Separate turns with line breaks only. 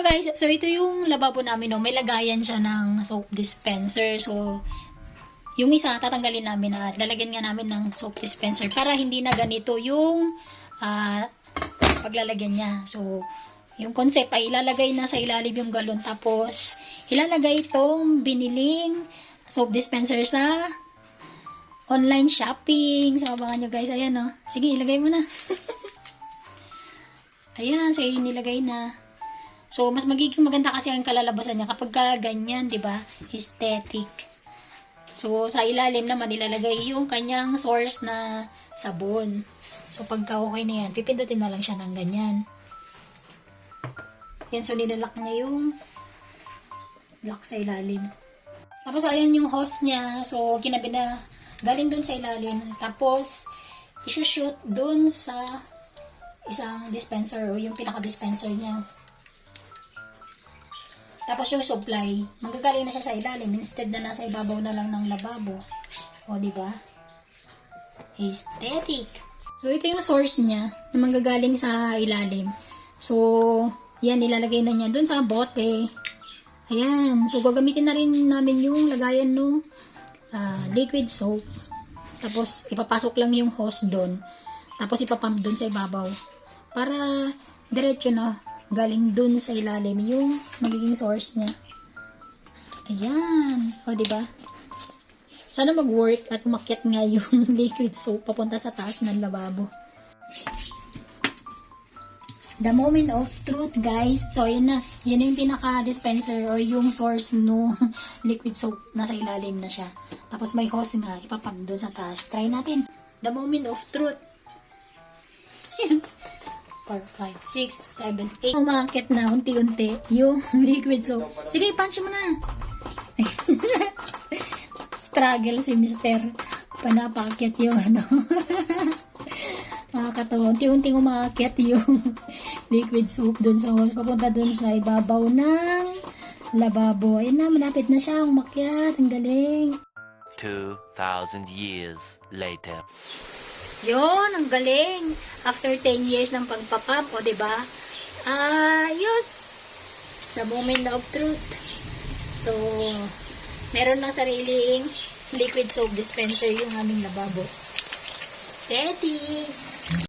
Hello guys, so ito yung lababo namin, no? may lagayan siya ng soap dispenser. So, yung isa, tatanggalin namin at lalagyan nga namin ng soap dispenser para hindi na ganito yung ah, paglalagyan niya. So, yung concept ay ilalagay na sa ilalim yung galon tapos ilalagay itong biniling soap dispenser sa online shopping. So, abangan nyo guys. Ayan, no? Sige, ilagay mo na. Ayan, so nilagay na. So, mas magiging maganda kasi ang kalalabasan niya kapag ka ganyan, di ba? Aesthetic. So, sa ilalim naman ilalagay yung kanyang source na sabon. So, pagka okay na yan, pipindutin na lang siya ng ganyan. Yan, so nilalak niya yung lock sa ilalim. Tapos, ayan yung hose niya. So, kinabi na galing dun sa ilalim. Tapos, isushoot dun sa isang dispenser o yung pinaka-dispenser niya. Tapos yung supply, manggagaling na siya sa ilalim instead na nasa ibabaw na lang ng lababo. O, di ba? Aesthetic. So, ito yung source niya na manggagaling sa ilalim. So, yan, ilalagay na niya dun sa bote. Ayan. So, gagamitin na rin namin yung lagayan ng ah, liquid soap. Tapos, ipapasok lang yung hose doon. Tapos, ipapump doon sa ibabaw. Para, diretso na, galing doon sa ilalim yung magiging source niya. Ayan. O, di ba? Sana mag-work at umakyat nga yung liquid soap papunta sa taas ng lababo. The moment of truth, guys. So, yun na. Yun yung pinaka-dispenser or yung source no liquid soap. Nasa ilalim na siya. Tapos may hose nga. Ipapag doon sa taas. Try natin. The moment of truth. 4, 5, 6, 7, 8. Umakit na unti-unti yung liquid soap. Sige, punch mo na. Struggle si Mr. Panapakit yung ano. Nakakatawa. Unti-unting umakit yung liquid soap dun sa hose. Papunta dun sa ibabaw ng lababo. Ayun na, malapit na siya umakyat. Ang galing.
2,000 years later.
Yon, ang galing. After 10 years ng pagpapap, o diba? Ayos! The moment of truth. So, meron na sariling liquid soap dispenser yung aming lababo. Steady!